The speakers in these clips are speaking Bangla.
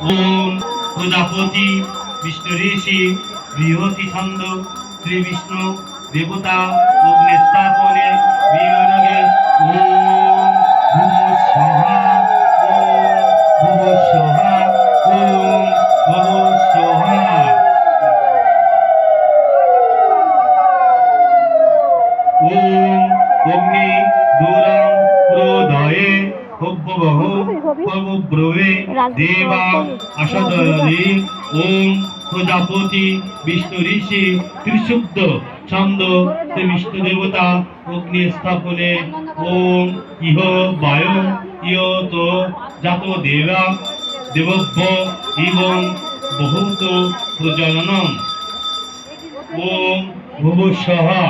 ওম প্রজাপতি বিষ্ণু ঋষি বৃহতি ছন্দ শ্রী বিষ্ণু দেবতা অগ্নি স্থাপনে বিয়োগে ওম অগ্নি হব্ববহ পবব্রবে দেবা আসাদয়নে ওম প্রজাপতি বিষ্ণু ঋষি ত্রিশুদ্ধ ছন্দ বিষ্ণু দেবতা অগ্নি স্থাপনে। ওম ইহ বায়ু ইহ তো জাত দেবা দেবব্য এবং বহুত প্রজননম। ওম ভুবস্বহা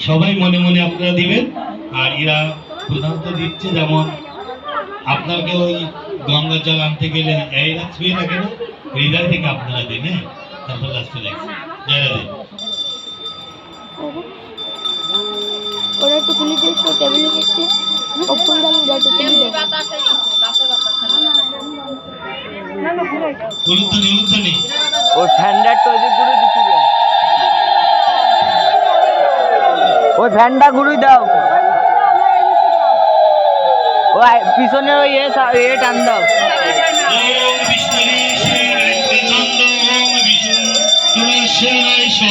সবাই মনে মনে আপনারা দিবেন আর এরা প্রধানত দিচ্ছে যেমন আপনাকে ওই গঙ্গার জল আনতে গেলে এরা ছুঁয়ে থাকে না হৃদয় থেকে আপনারা দিন হ্যাঁ? তারপর লাস্টে দেখছি জয়রাধে ওরা একটু তুলে দিয়ে টেবিলে ওপর দাম দেয় না ঘুরে উলুধ্বনি উলুধ্বনি ওই ফ্যানটা একটু ওদিক ঘুরে দিচ্ছিলেন ওই ফ্যানটা ঘুরে দাও। ওই পিছনে ওই এ এ টান দাও। বিষ্ণু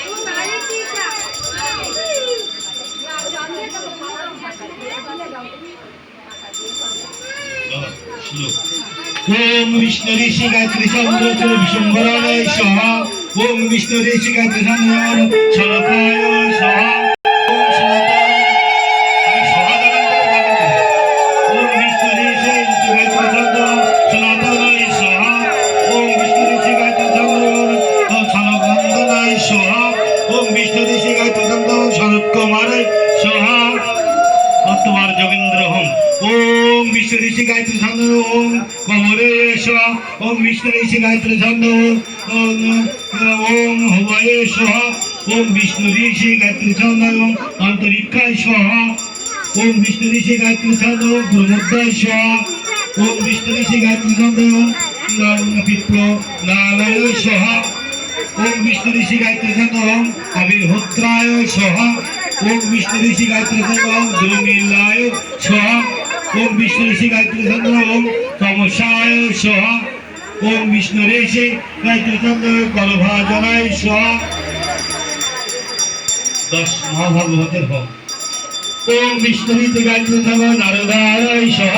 ঋষি গায়ত্রী চন্দ্র চল বিশ্বম্ভরায় সহা। ওম বিষ্ণু ঋষি গায়ত্রী চন্দ্র সলকায় সহা। ওম কমরেশ ওম বিষ্ণু ঋষি গায়ত্রী ছন্দ, ওম হবায়েশ ওম বিষ্ণু ঋষি গায়ত্রী ছন্দ, ওম অন্তরিক্ষায় সহ, ওম বিষ্ণু ঋষি গায়ত্রী ছন্দ, ওম ব্রহ্মোদ্দয় সহ, ওম বিষ্ণু ঋষি গায়ত্রী ছন্দ, ওম বিপ্ল নারায়ণ সহ, ওম বিষ্ণু ঋষি গায়ত্রী ছন্দ, ওম আবির্ভদ্রায় সহ, ওম বিষ্ণু ঋষি গায়ত্রী ছন্দ, ওম দুর্মিলায় সহ ওম বিষ্ণু ঋষি গায়ত্রী ছন্দ ওম তমসায় সহ। ওম বিষ্ণু ঋষি গায়ত্রী ছন্দ গর্ভাজনায় সহ। দশ মহাভাগবতের হোম ওম বিষ্ণু ঋষি গায়ত্রী ছন্দ নারদায় সহ।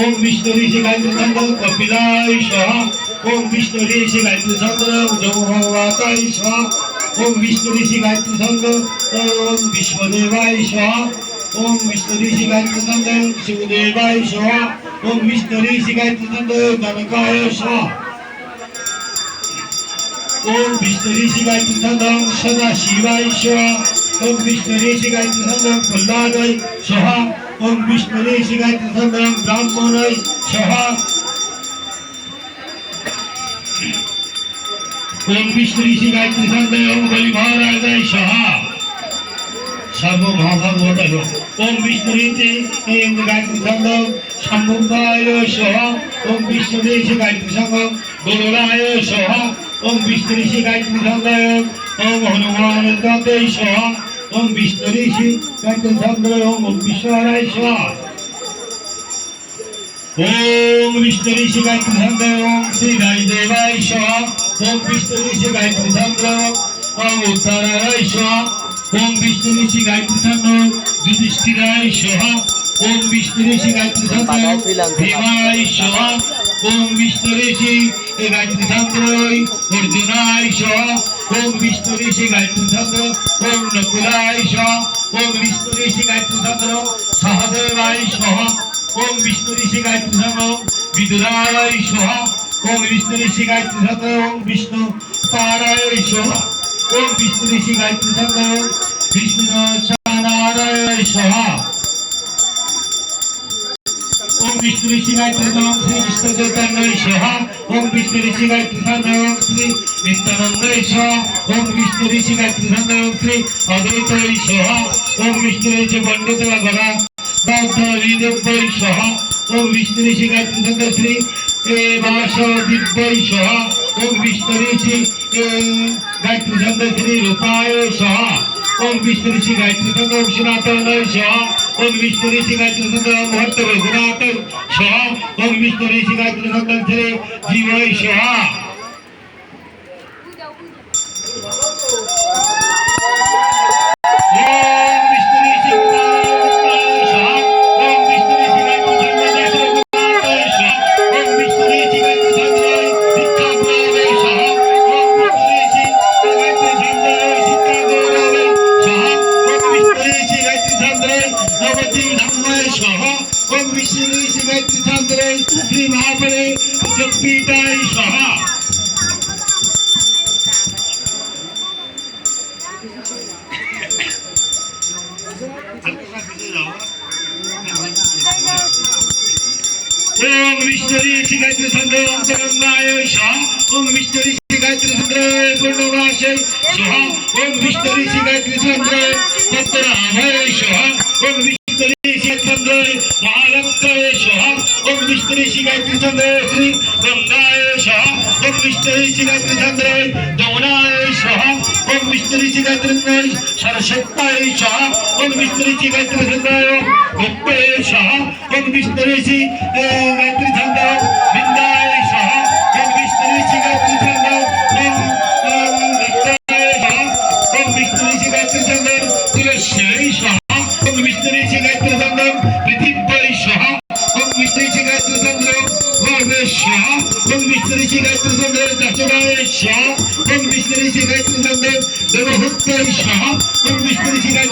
ওম বিষ্ণু ঋষি গায়ত্রী ছন্দ কপিলায় সহ। ওম বিষ্ণু ঋষি গায়ত্রী ছন্দ যমভগবতায় সহ। ওম বিষ্ণু ঋষি গায়ত্রী ছন্দ ওম বিশ্বদেবায় সহ। বিষ্ণু ঋষি গায়ত্রী ছন্দ শিবদেবায় সহ ওম বিষ্ণু ঋষি গায়ত্রী ছন্দ জনকায় সহ ওম বিষ্ণু ঋষি গায়ত্রী ছন্দ সদা শিবায় সহ ওম বিষ্ণু ঋষি গায়ত্রী ছন্দ প্রহ্লাদয় সহ ওম বিষ্ণু ঋষি গায়ত্রী ছন্দ ব্রাহ্মণয় সহ ওম বিষ্ণু ঋষি গায়ত্রী ছন্দ ওম বলি মহারাজায় সহ সর্ব মহাভাগবত ওম বিষ্ণু ঋষি ওম গায়ত্রী ছন্দ সম্ভবায় সহ ওম বিষ্ণু ঋষি গায়ত্রী ছন্দ গরুড়ায় সহ ওম বিষ্ণু ঋষি গায়ত্রী ছন্দ ওম হনুমান দতে সহ ওম বিষ্ণু ঋষি গায়ত্রী ছন্দ ওম বিশ্বরায় সহ ओम विष्णु ऋषि गायत्री छंद ओम श्री गाय देवाय स्वाहा ओम विष्णु ऋषि गायत्री छंद ओम उत्तराय स्वाहा ওম বিষ্ণু ঋষি গায়ত্রী চন্দ্র যুধিষ্ঠিরায় সহ। ওম বিষ্ণু ঋষি গায়ত্রী চন্দ্র ভীমায় সহ। ওম বিষ্ণু ঋষি গায়ত্রী চন্দ্র অর্জুনায় সহ। ওম বিষ্ণু ঋষি গায়ত্রী চন্দ্র ওম নকুলায় সহ। ওম বিষ্ণু ঋষি গায়ত্রী চন্দ্র সহদেবায় সহ। ওম বিষ্ণু ঋষি গায়ত্রী চন্দ্র বিদুরায় সহ। ওম বিষ্ণু ঋষি গায়ত্রী চন্দ্র ওম বিষ্ণু তারায় সহ। ओम विष्णु ऋषि गायत्री नमो विष्णु नारायण स्वाहा ओम विष्णु ऋषि गायत्री नमो श्री विष्णु चैतन्य स्वाहा ओम विष्णु ऋषि गायत्री नमो श्री नित्यानंद स्वाहा ओम विष्णु ऋषि गायत्री नमो श्री अद्वैत स्वाहा ओम विष्णु ऋषि पंडित गणा बौद्धविदेव्यै स्वाहा ॐ विष्णुऋषि गायत्री श्री वासदिव्यै स्वाहा ॐ विष्णुऋषि गायत्री छंद श्री रूपाय स्वाहा ॐ विष्णुऋषि गायत्री छंद ॐ सनातनाय स्वाहा ॐ विष्णुऋषि गायत्री छंद महत्व रघुनाथ स्वाहा ॐ विष्णुऋषि गायत्री छंद श्री जीवय स्वाहा ఓం విష్ణురి శ్రీగాయత్రి సంద్రవంతరంగాయ ఓం విష్ణురి శ్రీగాయత్రి సంద్రాయ పూర్ణవాసై సుహ ఓం విష్ణురి శ్రీగాయత్రి సంద్రాయ పత్రాభయ సుహ ఓం విష్ణురి శ్రీచంద్రాయ మహాలక్ష్మయ సుహ ఓం విష్ణురి శ్రీగాయత్రి సంద్రాయ శ్రీ గంగాయ సుహ ఓం విష్ణురి శ్రీగాయత్రి సంద్రాయ దౌనాయ సుహ ഓം വിഷ്ണുരിച്ചി ഗായത്രി സരസത്തായേശ ഓം വിഷ്ണുരിച്ചി ഗായത്രി സന്തായ വിപ്പേശ ഓം വിഷ്ണുരിച്ചി ഗായത്രി സന്തായ ছিলেন দেবহত্যই শাহ পরমেশ্বরী ছিলেন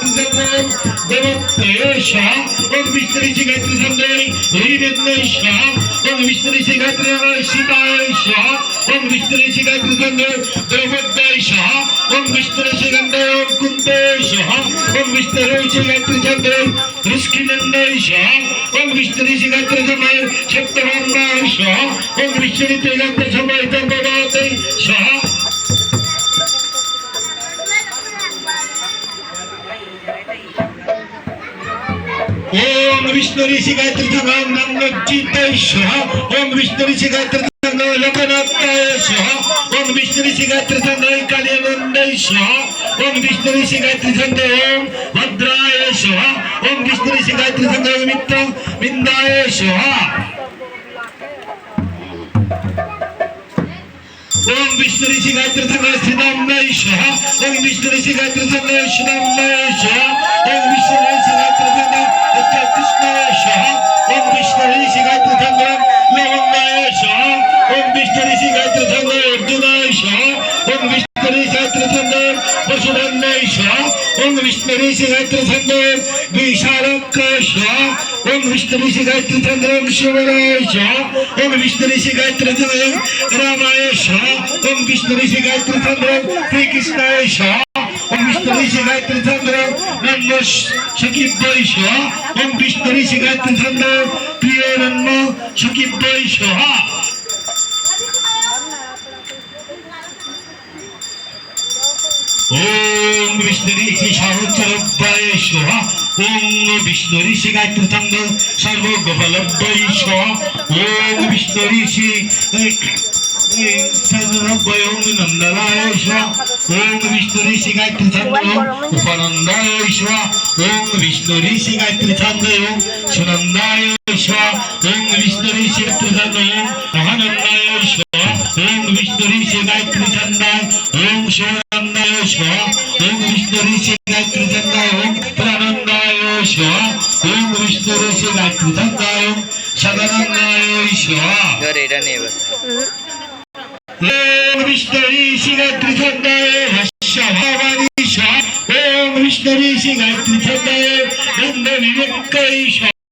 দেবত্তয় শাহ পরমেশ্বরী ছিলেন হীরেন্দ্রই শাহ পরমেশ্বরী ছিলেন সীতায় শাহ পরমেশ্বরী ছিলেন দেবত্তয় শাহ পরমেশ্বরী ছিলেন কুন্দ শাহ পরমেশ্বরী ছিলেন ঋষিনন্দয় শাহ পরমেশ্বরী ছিলেন সত্যবান্না শাহ পরমেশ্বরী ছিলেন সবাই দেবদাতে শাহ ഓം വിഷ്ണു ഋഷി ഗായത്രി നംഗജിതൈ സ്വഹ ഓം വിഷ്ണു ഋഷി ഗായത്രി ലോകനാഥായ സ്വഹ ഓം വിഷ്ണു ഋഷി ഗായത്രി കാളിയാനന്ദൈ സ്വഹ ഓം വിഷ്ണു ഋഷി ഗായത്രി ഓം ഭദ്രായ സ്വഹ ഓം വിഷ്ണു ഋഷി ഗായത്രി മിത്ര വിന്ദായ സ്വഹ ओम विष्णु ऋषि गायत्री संघ लोकनाथाय स्वाहा ओम विष्णु ऋषि गायत्री संघ कालियानंदाय स्वाहा ओम विष्णु ऋषि गायत्री संघ ओम भद्राय स्वाहा ओम विष्णु ऋषि गायत्री संघ मित्र बिंदाय स्वाहा ओम विष्णु ऋषि गायत्री संघ श्रीरामनाय स्वाहा ओम विष्णु ऋषि गायत्री संघ श्रीरामनाय स्वाहा ओम विष्णु ऋषि गायत्री संघ कृष्णाय स्वाहा ओम विष्णु ऋषि गायत्री संघ लवंगाय स्वाहा ओम विष्णु ऋषि गायत्री संघ अर्जुनाय स्वाहा ओम विष्णु ऋषि गायत्री संघ परशुरामाय स्वाहा ओम विष्णु ऋषि गायत्री संघ विशालकाय स्वाहा ओम विष्णु ऋषि गायत्री संघ शिवराय स्वाहा ओम विष्णु ऋषि गायत्री संघ रामाय स्वाहा ओम विष्णु ऋषि गायत्री संघ श्री कृष्णाय स्वाहा ओम विष्णु ऋषि गायत्री संघ नन्म शकीबाई स्वाहा ओम विष्णु ऋषि गायत्री संघ प्रिय नन्म शकीबाई स्वाहा ओम विष्णु ऋषि सहस्रभ्याय स्वाहा ओम ఓం విష్ణు ఋషి గాయత్రతంగ సర్వోగఫలబ్ధైష ఓం విష్ణు ఋషి సర్వభయోం నందనాయేష ఓం విష్ణు ఋషి గాయత్రతంగ ఉపనందాయేష ఓం విష్ణు ఋషి గాయత్రతంగ సునందాయేష ఓం విష్ణు ఋషి గాయత్రతంగ మహానందాయేష ఓం విష్ణు ఋషి గాయత్రతంగ ఓం శివనందాయేష ఓం విష్ణు ఋషి পৃথকায় সদানন্দায় বিষ্ণরী শিব পৃথকায় ভাবানী স ওম বিষ্ণরী শিব পৃথকায় নন্দ বিবেকায়